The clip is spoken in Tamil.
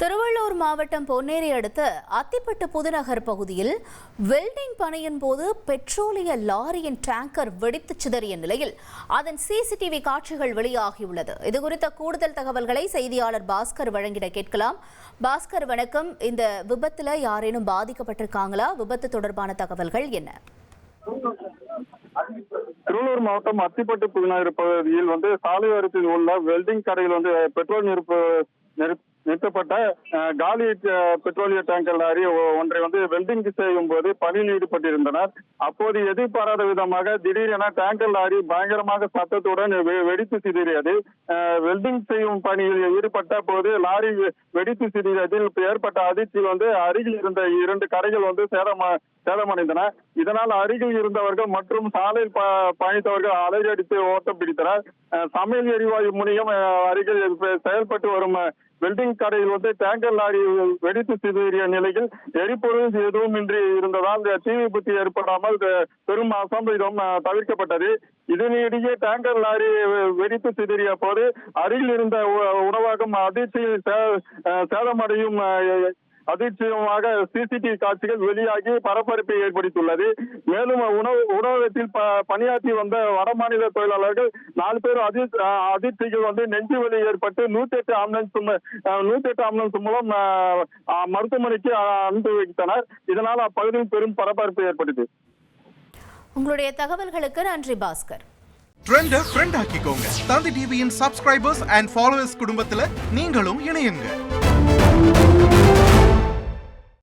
திருவள்ளூர் மாவட்டம் பொன்னேரி அடுத்த அத்திப்பட்டு புதுநகர் பகுதியில் வெல்டிங் பணியின் போது பெட்ரோலிய லாரியின் டேங்கர் வெடித்து சிதறிய நிலையில் அதன் சிசிடிவி காட்சிகள் வெளியாகியுள்ளது. இது குறித்த கூடுதல் தகவல்களை செய்தியாளர் பாஸ்கர் வழங்கிட கேட்கலாம். பாஸ்கர் வணக்கம். இந்த விபத்துல யாரேனும் பாதிக்கப்பட்டிருக்காங்களா? விபத்து தொடர்பான தகவல்கள் என்ன? திருவள்ளூர் மாவட்டம் அத்திப்பட்டு புதுநகர் பகுதியில் வந்து சாலையோரத்தில் உள்ள வெல்டிங் கடையில் வந்து பெட்ரோல் நிரப்பு நிறுத்தப்பட்ட காலி பெட்ரோலிய டேங்கர் லாரி ஒன்றை வந்து வெல்டிங் செய்யும் போது பணியில் ஈடுபட்டிருந்தனர். அப்போது எதிர்பாராத விதமாக திடீரென டேங்கர் லாரி பயங்கரமாக சத்தத்துடன் வெ- வெடித்து சிதறியது. வெல்டிங் செய்யும் பணியில் ஈடுபட்ட போது லாரி வெடித்து சிதறியதில் ஏற்பட்ட அதிர்ச்சியில் வந்து அருகில் இருந்த இரண்டு கடைகள் வந்து சேதமா சேதமடைந்தன. இதனால் அருகில் இருந்தவர்கள் மற்றும் சாலையில் ப- பயணித்தவர்கள் அலையடித்து ஓட்டம் பிடித்தனர் சமையல் எரிவாயு முனையம் அருகில் செயல்பட்டு வரும் வெல்டிங் கடையில் வந்து டேங்கர் லாரி வெடித்து சிதறிய நிலையில் எரிபொருள் எதுவும் இன்றி இருந்ததால் இந்த தீ விபத்து ஏற்படாமல் பெரும் அசம்பவிதம் தவிர்க்கப்பட்டது. இதனிடையே டேங்கர் லாரி வெடித்து சிதறிய போது அருகில் இருந்த உணவகம் அதிர்ச்சியில் சேதமடையும் அதிர்ச்சியமாக சிசிடிவி காட்சிகள் வெளியாகி பரபரப்பை ஏற்படுத்தியுள்ளது. மேலும் உணவு உணவகத்தில் ப- பணியாற்றி வந்த வடமாநில தொழிலாளர்கள் நாலு பேர் அதிர் அஹ் அதிர்ச்சிகள் வந்து நெஞ்சு வலி ஏற்பட்டு நூத்தி எட்டு ஆம்புலன்ஸ் நூத்தி எட்டு ஆம்புலன்ஸ் மூலம் மருத்துவமனைக்கு அனுப்பி வைத்தனர். இதனால் அப்பகுதியில் பெரும் பரபரப்பு ஏற்பட்டது. உங்களுடைய தகவல்களுக்கு நன்றி பாஸ்கர். ட்ரெண்ட ஃப்ரெண்ட் ஆக்கிக்கோங்க. தந்தி டிவியின் சப்ஸ்கிரைபர்ஸ் அண்ட் ஃபாலோவர்ஸ் குடும்பத்துல நீங்களும் இணையுங்க.